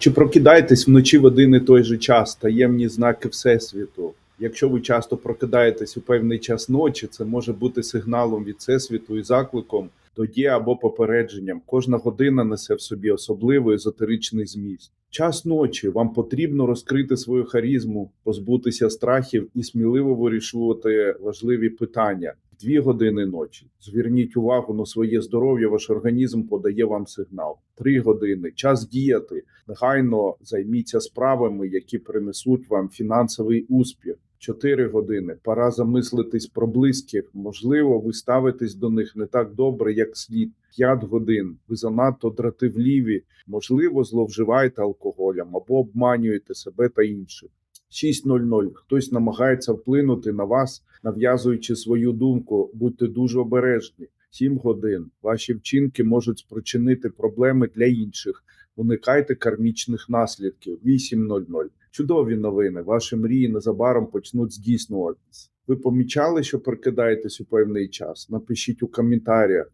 Чи прокидаєтесь вночі в один і той же час, таємні знаки Всесвіту? Якщо ви часто прокидаєтесь у певний час ночі, це може бути сигналом від Всесвіту і закликом до дії або попередженням. Кожна година несе в собі особливий езотеричний зміст. Час ночі вам потрібно розкрити свою харізму, позбутися страхів і сміливо вирішувати важливі питання. Дві години ночі. Зверніть увагу на своє здоров'я. Ваш організм подає вам сигнал. Три години. Час діяти. Негайно займіться справами, які принесуть вам фінансовий успіх. Чотири години. Пора замислитись про близьких. Можливо, ви ставитесь до них не так добре, як слід. П'ять годин. Ви занадто дратівливі. Можливо, зловживаєте алкоголем або обманюєте себе та інших. 6.00. Хтось намагається вплинути на вас, нав'язуючи свою думку. Будьте дуже обережні. 7 годин. Ваші вчинки можуть спричинити проблеми для інших. Уникайте кармічних наслідків. 8.00. Чудові новини. Ваші мрії незабаром почнуть здійснюватись. Ви помічали, що прокидаєтесь у певний час? Напишіть у коментарях.